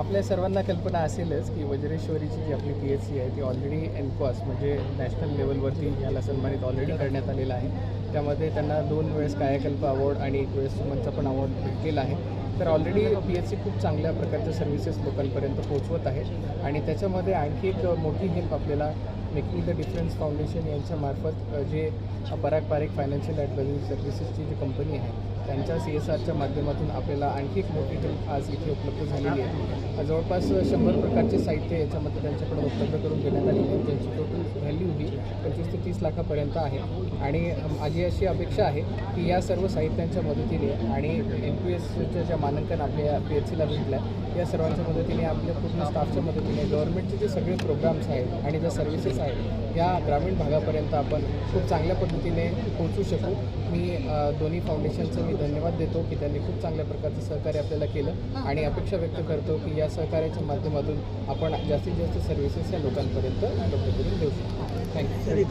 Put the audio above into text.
आपल्या सर्वांना कल्पना असेलच की वज्रेश्वरीची जी आपली पी एच सी आहे ती ऑलरेडी एनकॉस म्हणजे नॅशनल लेवलवरती याला सन्मानित ऑलरेडी करण्यात आलेला आहे. त्यामध्ये त्यांना दोन वेळेस कायाकल्प अवॉर्ड आणि एक वेळेस सुमनचा पण अवॉर्ड भेटलेला आहे. तर ऑलरेडी पी एच सी खूप चांगल्या प्रकारच्या सर्व्हिसेस लोकांपर्यंत पोहोचवत आहे. आणि त्याच्यामध्ये आणखी एक मोठी हेल्प आपल्याला मेकिंग द डिफरन्स फाउंडेशन यांच्यामार्फत जे पराग पारेख फायनान्शियल ॲडवायझरी सर्व्हिसेसची जी कंपनी आहे त्यांच्या सी एस आरच्या माध्यमातून आपल्याला आणखी एक मोठी हेल्प आज इथे उपलब्ध झालेली आहे. जवळपास शंभर प्रकारचे साहित्य याच्यामध्ये त्यांच्याकडे उपलब्ध करून देण्यात आलेले आहे त्यांची टोटल तीस लाखापर्यंत आहे. आणि माझी अशी अपेक्षा आहे की या सर्व साहित्यांच्या मदतीने आणि एन पी एसच्या ज्या मानांकन आपल्या पी एच सीला भेटल्या या सर्वांच्या मदतीने आपल्या पूर्ण स्टाफच्या मदतीने गव्हर्नमेंटचे जे सगळे प्रोग्राम्स आहेत आणि ज्या सर्व्हिसेस आहेत या ग्रामीण भागापर्यंत आपण खूप चांगल्या पद्धतीने पोहोचू शकू. मी दोन्ही फाउंडेशनचं मी धन्यवाद देतो की त्यांनी खूप चांगल्या प्रकारचं सहकार्य आपल्याला केलं आणि अपेक्षा व्यक्त करतो की या सहकार्याच्या माध्यमातून आपण जास्तीत जास्त सर्व्हिसेस या लोकांपर्यंत उपलब्ध करून देऊ शकतो थँक्यू